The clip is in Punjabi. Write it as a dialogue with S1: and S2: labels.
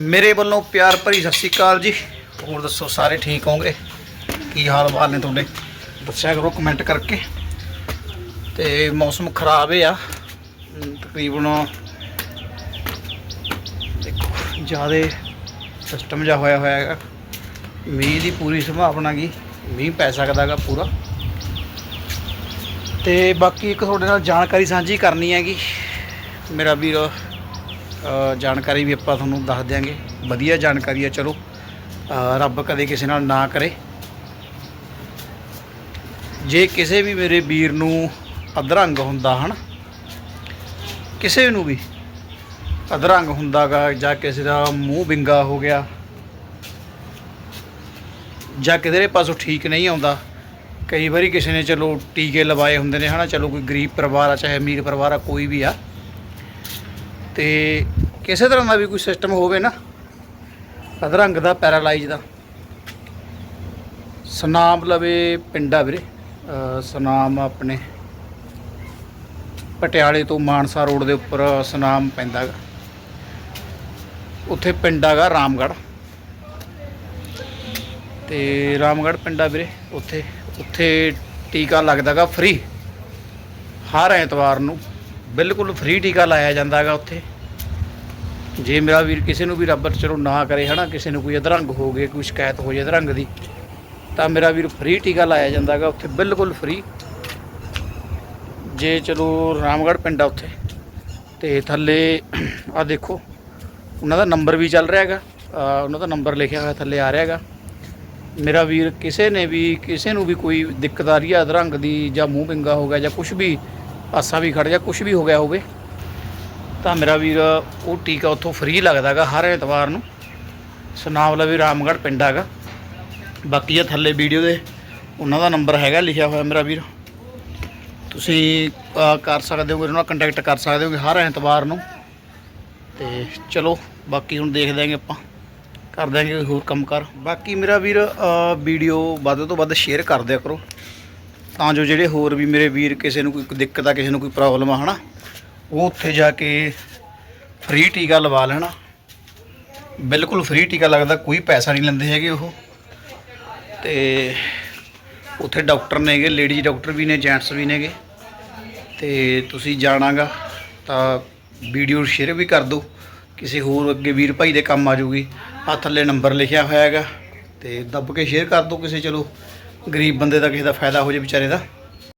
S1: ਮੇਰੇ ਵੱਲੋਂ ਪਿਆਰ ਭਰੀ ਸਤਿ ਸ਼੍ਰੀ ਅਕਾਲ ਜੀ। ਹੋਰ ਦੱਸੋ, ਸਾਰੇ ਠੀਕ ਹੋਗੇ ਕੀ ਹਾਲ ਬਾਲ ਨੇ ਤੁਹਾਡੇ? ਦੱਸਿਆ ਕਰੋ ਕਮੈਂਟ ਕਰਕੇ। ਤੇ ਮੌਸਮ ਖਰਾਬ ਹੈ ਆ ਤਕਰੀਬਨ ਦੇਖੋ, ਜਿਆਦੇ ਸਿਸਟਮ ਜਿਹਾ ਹੋਇਆ ਹੋਇਆ ਹੈਗਾ। ਮੀਂਹ ਦੀ ਪੂਰੀ ਸੰਭਾਵਨਾ ਗੀ। ਮੀਂਹ ਪੈ ਸਕਦਾ ਹੈਗਾ ਪੂਰਾ। ਤੇ ਬਾਕੀ ਇੱਕ ਤੁਹਾਡੇ ਨਾਲ ਜਾਣਕਾਰੀ ਸਾਂਝੀ ਕਰਨੀ ਹੈਗੀ। ਮੇਰਾ ਵੀਰ ਜਾਣਕਾਰੀ ਵੀ ਆਪਾਂ ਤੁਹਾਨੂੰ ਦੱਸ ਦਿਆਂਗੇ। ਵਧੀਆ ਜਾਣਕਾਰੀ ਆ ਚਲੋ। ਰੱਬ ਕਦੇ ਕਿਸੇ ਨਾਲ ਨਾ ਕਰੇ। ਜੇ ਕਿਸੇ ਵੀ ਮੇਰੇ ਵੀਰ ਨੂੰ ਅਧਰੰਗ ਹੁੰਦਾ, ਹਨ? ਕਿਸੇ ਨੂੰ ਵੀ ਅਧਰੰਗ ਹੁੰਦਾਗਾ, ਜਾਂ ਕਿਸੇ ਦਾ ਮੂੰਹ ਬਿੰਗਾ ਹੋ ਗਿਆ, ਜਾਂ ਕਿਧਰੇ ਪਾਸੋਂ ਠੀਕ ਨਹੀਂ ਆਉਂਦਾ, ਕਈ ਵਾਰੀ ਕਿਸੇ ਨੇ, ਚਲੋ, ਟੀਕੇ ਲਵਾਏ ਹੁੰਦੇ ਨੇ, ਹਨਾ? ਚਲੋ, ਕੋਈ ਗਰੀਬ ਪਰਿਵਾਰ ਆ, ਚਾਹੇ ਅਮੀਰ ਪਰਿਵਾਰ ਆ, ਕੋਈ ਵੀ ਆ। ਤੇ ਕਿਸੇ ਤਰ੍ਹਾਂ ਦਾ ਵੀ ਕੋਈ ਸਿਸਟਮ ਹੋਵੇ ਨਾ, ਅਧਰੰਗ ਦਾ ਪੈਰਾਲਾਈਜ਼ ਦਾ। ਸਨਾਮ ਲਵੇ ਪਿੰਡਾ ਵੀਰੇ, ਅਹ ਸਨਾਮ ਆਪਣੇ ਪਟਿਆਲੇ ਤੋਂ ਮਾਨਸਾ ਰੋਡ ਦੇ ਉੱਪਰ ਸਨਾਮ ਪੈਂਦਾ ਗਾ। ਉੱਥੇ ਪਿੰਡ ਹੈਗਾ ਰਾਮਗੜ੍ਹ। ਤੇ ਰਾਮਗੜ੍ਹ ਪਿੰਡਾ ਵੀਰੇ, ਉੱਥੇ ਉੱਥੇ ਟੀਕਾ ਲੱਗਦਾਗਾ ਫ੍ਰੀ ਹਰ ਐਤਵਾਰ ਨੂੰ ਬਿਲਕੁਲ ਫ੍ਰੀ ਟੀਕਾ ਲਾਇਆ ਜਾਂਦਾ ਹੈਗਾ ਉੱਥੇ। ਜੇ ਮੇਰਾ ਵੀਰ ਕਿਸੇ ਨੂੰ ਵੀ ਰੱਬ ਚਲੋ ਨਾ ਕਰੇ, ਹਨਾ, ਕਿਸੇ ਨੂੰ ਕੋਈ ਅਧਰੰਗ ਹੋ ਗਏ, ਕੋਈ ਸ਼ਿਕਾਇਤ ਹੋ ਜੇ ਅਧਰੰਗ ਦੀ, ਤਾਂ ਮੇਰਾ ਵੀਰ ਫ੍ਰੀ ਟੀਕਾ ਲਾਇਆ ਜਾਂਦਾ ਹੈਗਾ ਉੱਥੇ, ਬਿਲਕੁਲ ਫ੍ਰੀ ਜੇ ਚਲੋ ਰਾਮਗੜ੍ਹ ਪਿੰਡ ਆ ਉੱਥੇ, ਤੇ ਥੱਲੇ ਆ ਦੇਖੋ, ਉਹਨਾਂ ਦਾ ਨੰਬਰ ਵੀ ਚੱਲ ਰਿਹਾ ਹੈਗਾ ਉਹਨਾਂ ਦਾ ਨੰਬਰ ਲਿਖਿਆ ਹੋਇਆ ਥੱਲੇ ਆ ਰਿਹਾ ਹੈਗਾ ਮੇਰਾ ਵੀਰ ਕਿਸੇ ਨੇ ਵੀ, ਕਿਸੇ ਨੂੰ ਵੀ ਕੋਈ ਦਿੱਕਤ ਆ ਰਹੀ ਹੈ ਅਧਰੰਗ ਦੀ ਜਾਂ ਮੂੰਹ ਵਿੰਗਾ ਹੋ ਗਿਆ ਜਾਂ ਕੁਝ ਵੀ ਪਾਸਾ ਵੀ ਖੜ ਗਿਆ ਕੁਝ ਵੀ ਹੋ ਗਿਆ ਹੋਵੇ। ਤਾਂ ਮੇਰਾ ਵੀਰ, ਉਹ ਟੀਕਾ ਉੱਥੋਂ ਫ੍ਰੀ ਲੱਗਦਾਗਾ ਹਰ ਐਤਵਾਰ ਨੂੰ। ਸੁਨਾਵਲਾ ਵੀ ਰਾਮਗੜ੍ਹ ਪਿੰਡ ਹੈਗਾ। ਬਾਕੀ ਇਹ ਥੱਲੇ ਵੀਡੀਓ ਦੇ, ਉਹਨਾਂ ਦਾ ਨੰਬਰ ਹੈਗਾ ਲਿਖਿਆ ਹੋਇਆ ਮੇਰਾ ਵੀਰ। ਤੁਸੀਂ ਕਰ ਸਕਦੇ ਹੋ ਉਹਨਾਂ ਨਾਲ ਕੰਟੈਕਟ ਕਰ ਸਕਦੇ ਹੋ ਹਰ ਐਤਵਾਰ ਨੂੰ। ਤੇ ਚਲੋ, ਬਾਕੀ ਹੁਣ ਦੇਖ ਦਾਂਗੇ ਆਪਾਂ। ਕਰ ਦਾਂਗੇ ਕੋਈ ਹੋਰ ਕੰਮ ਕਰ। ਬਾਕੀ ਮੇਰਾ ਵੀਰ ਵੀਡੀਓ ਵੱਧ ਤੋਂ ਵੱਧ ਸ਼ੇਅਰ ਕਰ ਦਿਆ ਕਰੋ। ਤਾਂ ਜੋ ਜਿਹੜੇ ਹੋਰ ਵੀ ਮੇਰੇ ਵੀਰ ਕਿਸੇ ਨੂੰ ਕੋਈ ਦਿੱਕਤ ਆ, ਕਿਸੇ ਨੂੰ ਕੋਈ ਪ੍ਰੋਬਲਮ ਆ, ਹਨਾ, ਉਹ ਉੱਥੇ ਜਾ ਕੇ ਫ੍ਰੀ ਟੀਕਾ ਲਵਾ ਲੈਣਾ। ਬਿਲਕੁਲ ਫ੍ਰੀ ਟੀਕਾ ਲੱਗਦਾ, ਕੋਈ ਪੈਸਾ ਨਹੀਂ ਲੈਂਦੇ ਹੈਗੇ ਉਹ। ਤੇ ਉੱਥੇ ਡਾਕਟਰ ਨੇਗੇ ਲੇਡੀ ਡਾਕਟਰ ਵੀ ਨੇ ਜੈਂਟਸ ਵੀ ਨੇਗੇ। ਤੇ ਤੁਸੀਂ ਜਾਣਾਗਾ, ਤਾਂ ਵੀਡੀਓ ਸ਼ੇਅਰ ਵੀ ਕਰ ਦਿਓ। ਕਿਸੇ ਹੋਰ ਅੱਗੇ ਵੀਰ ਭਾਈ ਦੇ ਕੰਮ ਆ ਜੂਗੀ। ਆ ਥੱਲੇ ਨੰਬਰ ਲਿਖਿਆ ਹੋਇਆ ਹੈਗਾ ਤੇ ਦੱਬ ਕੇ ਸ਼ੇਅਰ ਕਰ ਦਿਓ ਕਿਸੇ, ਚਲੋ। ਗਰੀਬ ਬੰਦੇ ਦਾ ਕਿਸੇ ਦਾ ਫਾਇਦਾ ਹੋ ਜੇ ਵਿਚਾਰੇ ਦਾ।